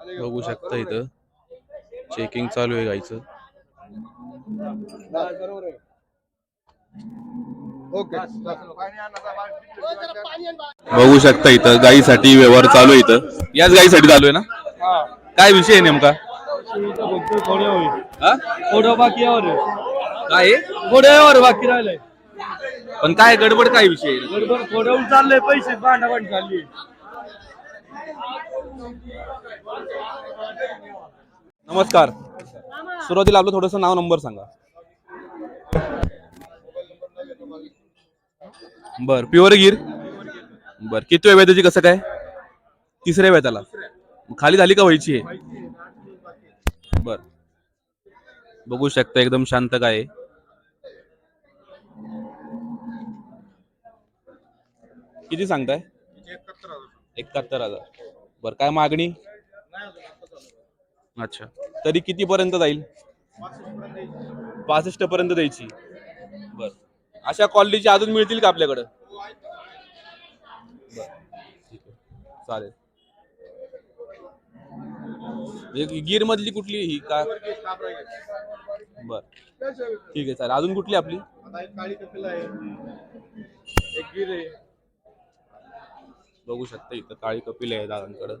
बघू शकता इथं. चेकिंग चालू आहे गाईचं. बघू शकता इथं गाईसाठी व्यवहार चालू आहे इथं. याच गाईसाठी चालू आहे ना? काय विषय आहे नेमका? हा? थोडं बाकी यावर काय बाकी राहिलंय. पण काय गडबड काय विषय आहे? बरोबर थोडं चाललंय पैसे भांडाभांड चालली नमस्कार. सुरुवातीला आपलं थोडस नाव नंबर सांगा. बर प्युअर गिर? बर किती वेळ त्याची कसं काय? तिसऱ्या वेळ त्याला खाली झाली का व्हायची आहे बर. बघू शकता एकदम शांत काय किती सांगताय? एकाहत्तर हजार. बर काय मागणी? अच्छा. तरी किती पर्यंत जाईल? पासष्ट पर्यंत द्यायची. बर. अशा क्वालिटीची अजून मिळतील का आपल्याकडं? चालेल. म्हणजे गिर मधली कुठली ही? का? बर. ठीक आहे चालेल. अजून कुठली आपली? एक गिर आहे. बघू शकता इथं काळी कपिल आहे दादांकडं.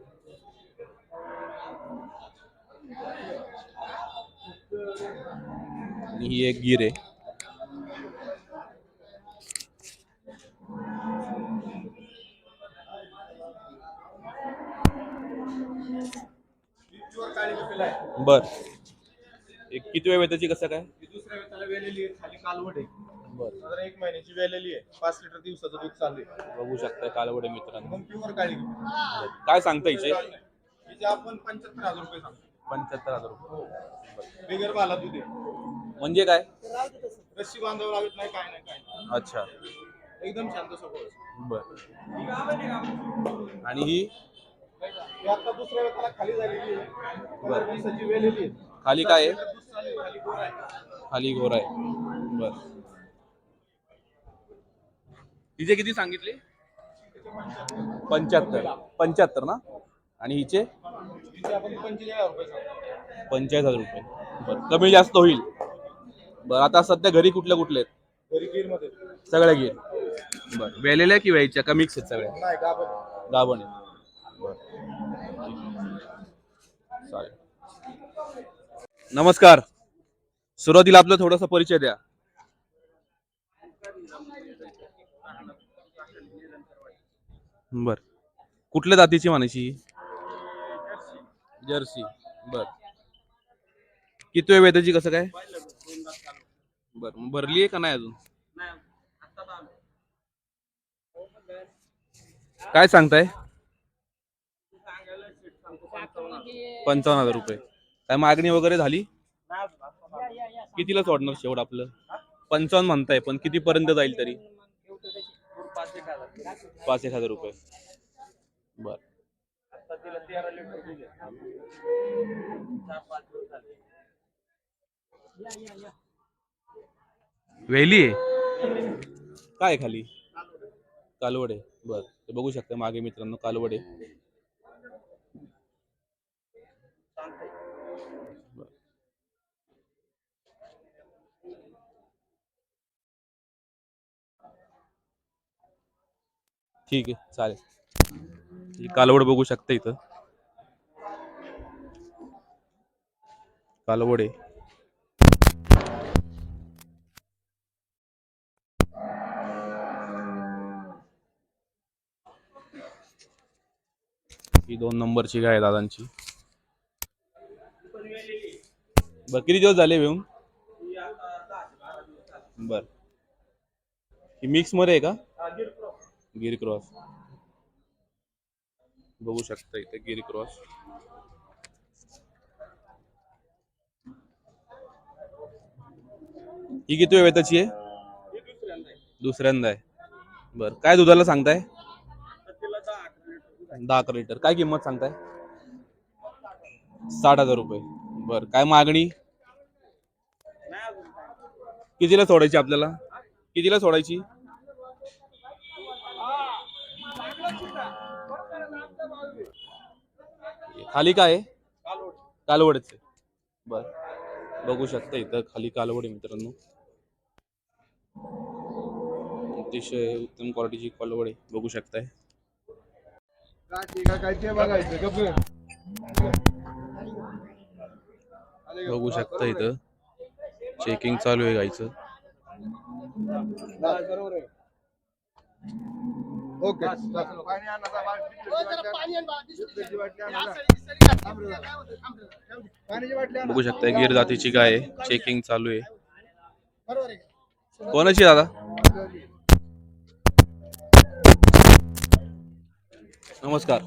आणि ही एक गिर. आहे बर. एक किती वेळ त्याची कसं काय? दुसऱ्या वेताला वेलेली आहे खाली कालवट आहे. बर. साधारण एक महिन्याची वेलेली आहे. पाच लिटर दिवसाचं दूध चालू आहे. बघू शकता कालवडे मित्रांनो. मग प्युअर काळी काय सांगता हिचे हिचे आपण पंच्याहत्तर हजार रुपये सांगतो. पंच्याहत्तर हजार रुपये. बिगर बाला दूध आहे. म्हणजे काय? रस्सी बांधावं लागत नाही काय नाही काय नाही. अच्छा. एकदम शांत स्वभाव बर. आणि ही? ही आता दुसऱ्या वेताला खाली झालेली आहे. पंधरा दिवसाची वेलेली आहे. खाली काय आहे? आहे, खाली गोरा आहे. खाली गोरा आहे. बर. हिचे किती सांगितले? पंच्याहत्तर. पंच्याहत्तर ना? आणि हिचे? पंचेचाळीस हजार रुपये सांगतो पंचाळीस हजार रुपये. बर कमी जास्त होईल. बर आता सध्या घरी कुठल्या कुठले आहेत? घरी गिरमध्ये सगळ्या घे बर वेलेल्या की व्यायच्या का मिक्स आहेत सगळ्या? नाही गाभण बर. चालेल. नमस्कार. सुरुवातीला आपलं थोडासा परिचय द्या. बर. कुठल्या जातीची म्हणायची? जर्सी. बर. किती वेळ त्याची कसं काय? बर. भरली आहे का नाही अजून? काय सांगताय? पंचावन्न हजार रुपये. काय मागणी वगैरे झाली? कितीला सोडणार शेवट आपलं? पंचावन्न म्हणताय पण किती पर्यंत जाईल तरी? पाच एक हजार रुपये. बर. वेली आहे? काय खाली? कालवड बर. ते बघू शकता मागे मित्रांनो कालवड ठीक आहे चालेल. ही कालवड बघू शकता इथं. कालवड आहे. ही दोन नंबरची काय आहे दादांची. बर किती दिवस झाले येऊन बर. ही मिक्समध्ये आहे का? गिर क्रॉस. बघू शकता इथे गिर क्रॉस. ही किती वेळ त्याची आहे? दुसऱ्यांदा आहे. बर काय दुधाला सांगताय? दहा अकरा लिटर. काय किंमत सांगताय? साठ हजार रुपये. बर काय मागणी? कितीला सोडायची आपल्याला? कितीला सोडायची? खाली काय आहे? कालवडचे. बर. बघू शकता इथं खाली कालवड आहे मित्रांनो. अतिशय उत्तम क्वालिटीची कालवड आहे. बघू शकताय. काय ते बघायचं बघू शकता इथं. चेकिंग चालू आहे गाईचं. ओके. पाण्याची बाटली आणा. बघू शकता गिर जातीची गाय आहे? चेकिंग चालू आहे. कोणाची दादा? नमस्कार.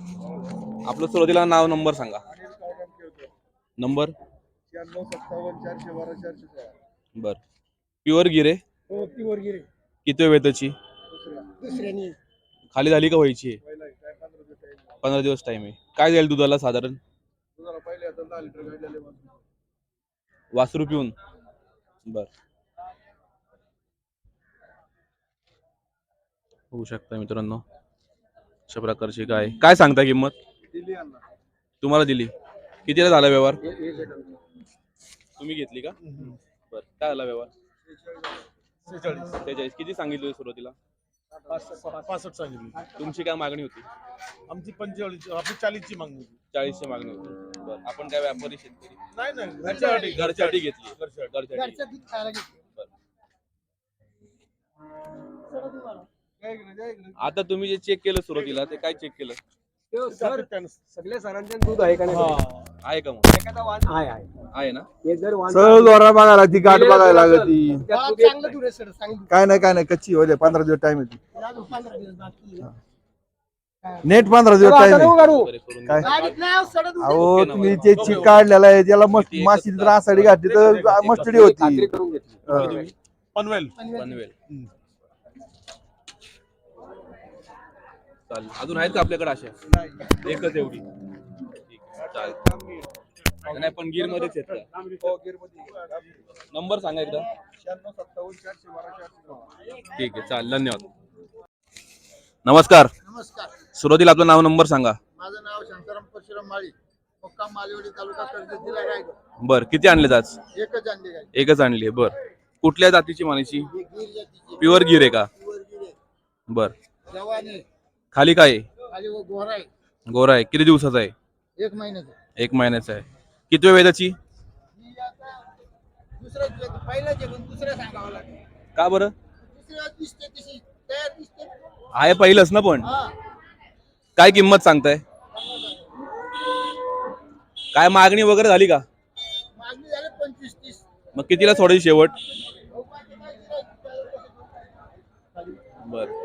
आपलं सुरुवातीला नाव नंबर सांगा. नंबर? शहाण्णव सत्तावन्न चारशे बारा चारशे सोळा. बर. प्युअर गिर आहे? हो ती वर गिरे किती वेळ त्याची दुसऱ्या दुसऱ्यानी. खाली झाली का व्हायची? आहे. काय पंधरा दिवस टाइम आहे. काय जाईल दुधाला साधारण. वासरू पिऊन. बर. होऊ शकता मित्रांनो अशा प्रकारची गाय काय सांगता किंमत. तुम्हाला दिली. कितीला झाला व्यवहार. तुम्ही घेतली का? बर. काय झाला व्यवहार? सेहेचाळीस. त्याच्याळीस किती सांगितलं सुरुवातीला? पासष्ट सांगितली. तुमची काय मागणी होती? आमची पंचेचाळीस आपली चाळीसची मागणी होती. चाळीसची मागणी होती. बर आपण काय व्यापारी शेतकरी. नाही नाही घरच्यासाठी घरच्यासाठी घेतली. घरच्यासाठी. आता तुम्ही जे चेक केलं सुरुवातीला ते काय चेक केलं? सर, सगळ्या सरांचे दूध आहे का नाही? आहे का मग? एखादा वाण आहे आहे. आहे ना? एक जर वाण सरळ दोरा बघायला लागती गाठ बघायला लागत. ती असेल, त्यात हा, दूध येत चांगलं नाही. दूध आहे सर, चांगलं दूध. काय नाही काय नाही कच्ची होते पंधरा दिवस टाइम येते. अजून पंधरा दिवस बाकी आहे. नेट पंधरा दिवस टाइम आहे. करून काय? गाडीत नाही आहो, अहो तुम्ही. ते चिक काढलेला आहे त्याला मस्त माशी जर आसाडी घातली तर मस्टडी होती. खात्री करून घेतली. हा. तुम्ही. पनवेल. पनवेल. चालेल. अजून आहेत का आपल्याकडे अशा? एकच एवढी. ठीक आहे, चालेल. नाही पण गिर मध्येच हो, गिरमध्ये. नंबर सांगा एकदा. ठीक आहे चालेल धन्यवाद. नमस्कार. नमस्कार. सुरुवातीला आपलं नाव नंबर सांगा. माझं नाव शांताराम परशुराम माळी. मुक्काम मालेवाडी तालुका कर्जत जिल्हा रायगड. बर किती आणलेत आज? एकच आणली एकच आणली बर. कुठल्या जातीची जातीची. प्युअर गिर आहे का? प्युअर गीर आहे. बर. जवान. खाली काय आहे? खाली व गोरा आहे. गोरा आहे. किती दिवसाचा आहे? एक महिन्याचा एक महिन्याचा आहे. किती वेळ त्याची? आता दुसऱ्या पहिल्याच आहे पण दुसऱ्या सांगावं लागेल. का बरं? दुसऱ्या दिसते तशी तयार दिसते आहे पहिलंच ना पण? हा. काय किंमत सांगताय? काय मागणी वगैरे झाली का? मागणी झाली पंचवीस तीस. मग कितीला सोडायची शेवट? बर.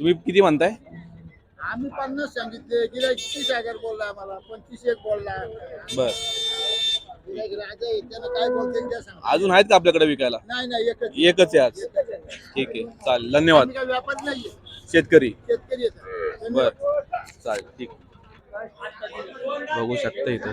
तुम्ही किती म्हणताय? आम्ही पन्नास सांगितले. गिराईक तीस हजार बोलला आम्हाला पंचवीस एक बोलला. बर. गिराईक राजा आहे त्यानं काय बोलते त्या सांग. अजून आहेत का आपल्याकडे विकायला? नाही नाही एकच. एकच आहे आज. एकच आहे. ठीक आहे चालेल. धन्यवाद. आम्ही काय व्यापार नाहीये. शेतकरी. शेतकरी आहेत. बर. चालेल ठीक. बघू शकता इथं.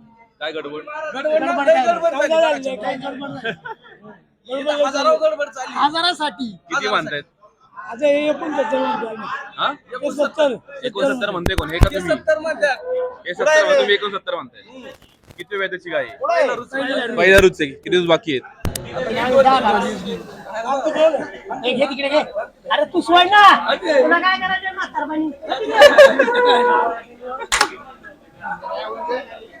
काय गडबड? आजारासाठी किती म्हणतायत आता हे एकोणसत्तर हा? म्हणते कोण? हे का तुम्ही? हे सत्तर म्हणतो तुम्ही एकोणसत्तर म्हणताय. किती वेळ त्याची गाय आहे? पहिल्या रुच आहे किती दिवस बाकी आहेत? घे तिकडे घे. अरे तू सोय ना. तुला काय करायचं म्हातारपणी?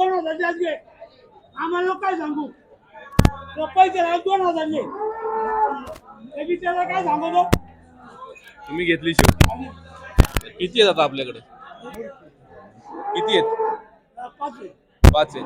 दोन हजार द्याच आम्हाला काय सांगू? तो पैसे राहिले दोन हजार काय सांगू तो तुम्ही घेतली शेवटी किती आहेत आता आपल्याकडे? किती आहेत? पाच आहे. पाच आहेत.